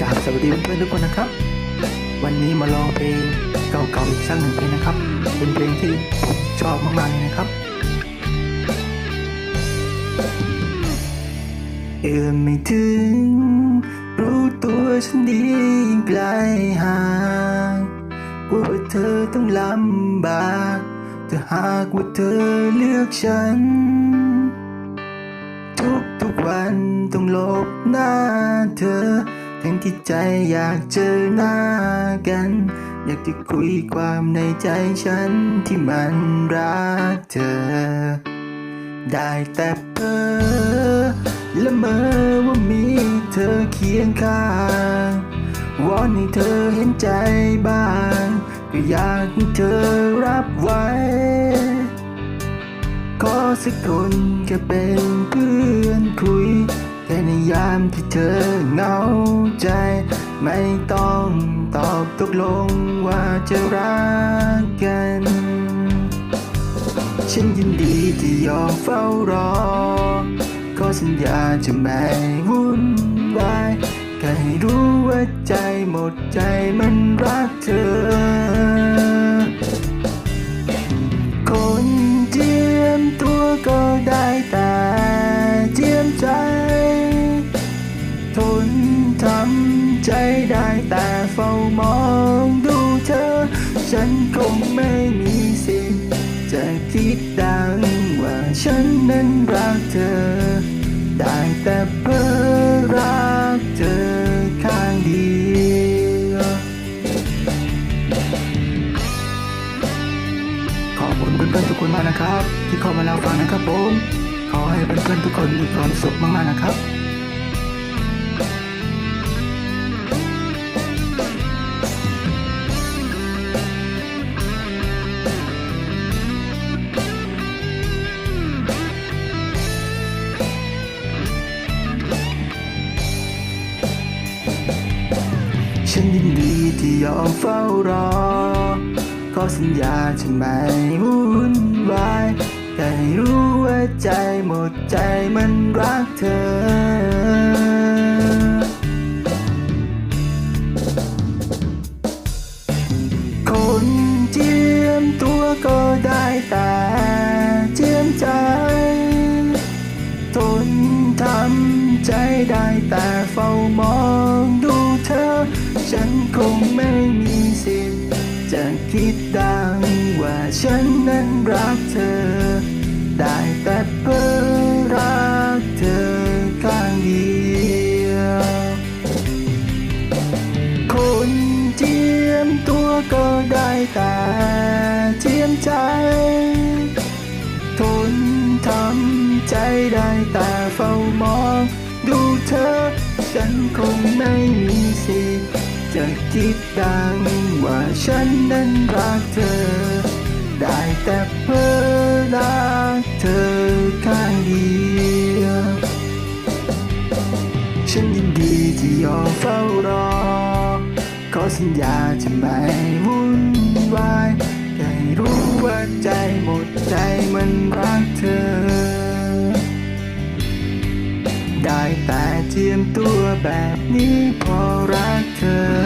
กราบสวัสดีเพื่อนๆทุกคนนะครับ วันนี้มาลองเพลงเก่าๆอีกสักหนึ่งเพลงนะครับ เป็นเพลงที่ผมชอบมากๆเลยนะครับเอื้อมไม่ถึง รู้ตัวฉันดีไกลห่างกลัวว่าเธอต้องลำบากถ้าหากว่าเธอเลือกฉัน ทุกทุกวันต้องหลบหน้าเธอ ทั้งที่ใจอยากเจอหน้ากัน อยากจะคุยความในใจฉันที่มันรักเธอ ได้แต่เพ้อละเมอว่ามีเธอเคียงข้างวอนให้เธอเห็นใจบ้าง ก็อยากให้เธอรับไว้ ขอสักคนแค่เป็นเพื่อนคุย แค่ในยามที่เธอเหงาใจ ไม่ต้องตอบตกลงว่าจะรักกัน ฉันยินดีที่ยอมเฝ้ารอขอสัญญาจะไม่วุ่นวายแค่ให้รู้ว่าใจหมดใจมันรักเธอ แต่เฝ้ามองดูเธอ ฉันคงไม่มีสิทธิ์จะคิดดังว่าฉันนั้นรักเธอ ได้แต่เพ้อรักเธอข้างเดียวขอบคุณเพื่อนๆทุกคนมากนะครับ ที่เข้ามารับฟังนะครับผม ขอให้เพื่อนๆทุกคนมีความสุขมากๆนะครับ ฉันยินดีที่ยอมเฝ้ารอ ขอสัญญาจะไม่วุ่นวายแต่ให้รู้ว่าใจหมดใจมันรักเธอ คนเจียมตัวก็ได้แต่เจียมใจ ทนทำใจได้แต่เฝ้ามองิดดังว่าฉันนั้นรักเธอ ได้แต่เพ้อรักเธอข้างเดียวคนเจียมตัวก็ได้แต่เจียมใจ ทนทำใจได้แต่เฝ้ามอง ดูเธอ ฉันคงไม่มีสิทธิ์ จะคิดดังว่าฉันนั้นรักเธอ ได้แต่เพ้อรักเธอข้างเดียว ฉันยินดีที่ยอมเฝ้ารอ ขอสัญญาจะไม่วุ่นวายแค่ให้รู้ว่าใจหมดใจมันรักเธอได้แต่เจียมตัวแบบนี้พอรักเธอ